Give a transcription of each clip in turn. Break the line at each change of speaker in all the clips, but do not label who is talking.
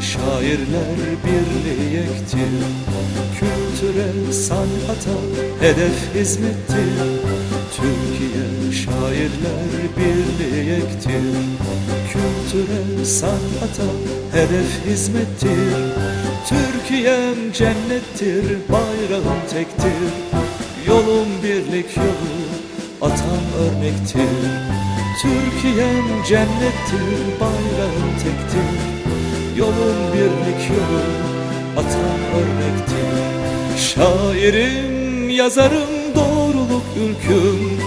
Şairler birliyektir Kültüre, sanata hedef hizmettir Türkiye şairler birliyektir Kültüre, sanata hedef hizmettir Türkiye'm cennettir, bayrağım tektir. Yolum birlik yolu, atam örnektir. Türkiye'm cennettir, bayrağım tektir Yolun birlik yolu, atam örnektir. Şairim, yazarım, doğruluk ülküm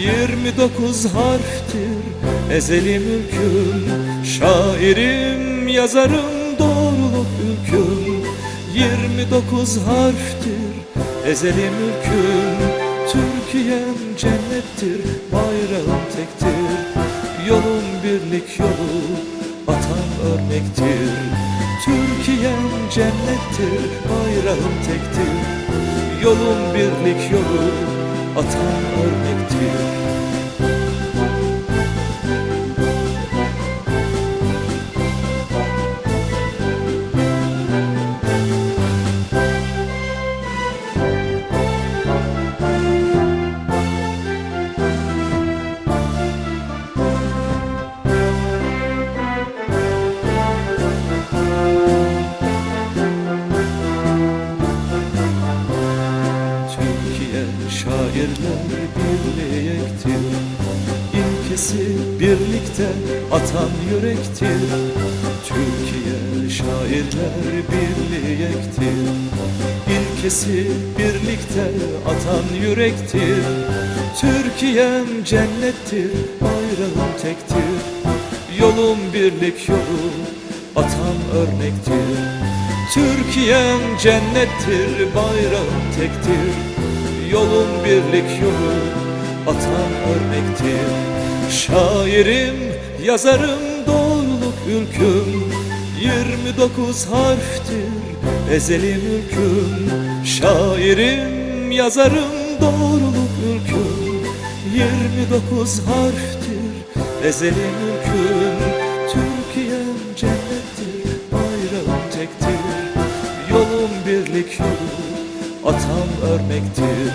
29 harftir, ezeli mülküm Şairim, yazarım, doğruluk ülküm 29 harftir, ezeli mülküm Türkiye'm cennettir, bayrağım tektir. Yolun birlik yolu, atam örnektir. Türkiye'm cennettir, bayrağım tektir. Yolun birlik yolu, atam örnektir şairler birliyektir İlkesi birlikte atan yürektir. Türkiye şairler birliyektir İlkesi birlikte atan yürektir. Türkiye'm cennettir, bayrağım tektir. Yolum birlik yolu, atam örnektir. Türkiye'm cennettir, bayrağım tektir Yolum birlik yolu, atam örnektir. Şairim, yazarım, doğruluk ülküm 29 harftir, ezeli mülküm Şairim, yazarım, doğruluk ülküm 29 harftir, ezeli mülküm Türkiye'm cennettir, bayrağım tektir. Yolum birlik yolu, atam örnektir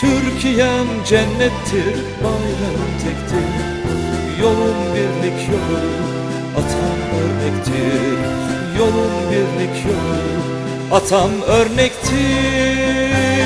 Türkiye'm cennettir, bayrağım tektir. Yolum birlik yolu, atam örnektir Yolum birlik yolu, atam örnektir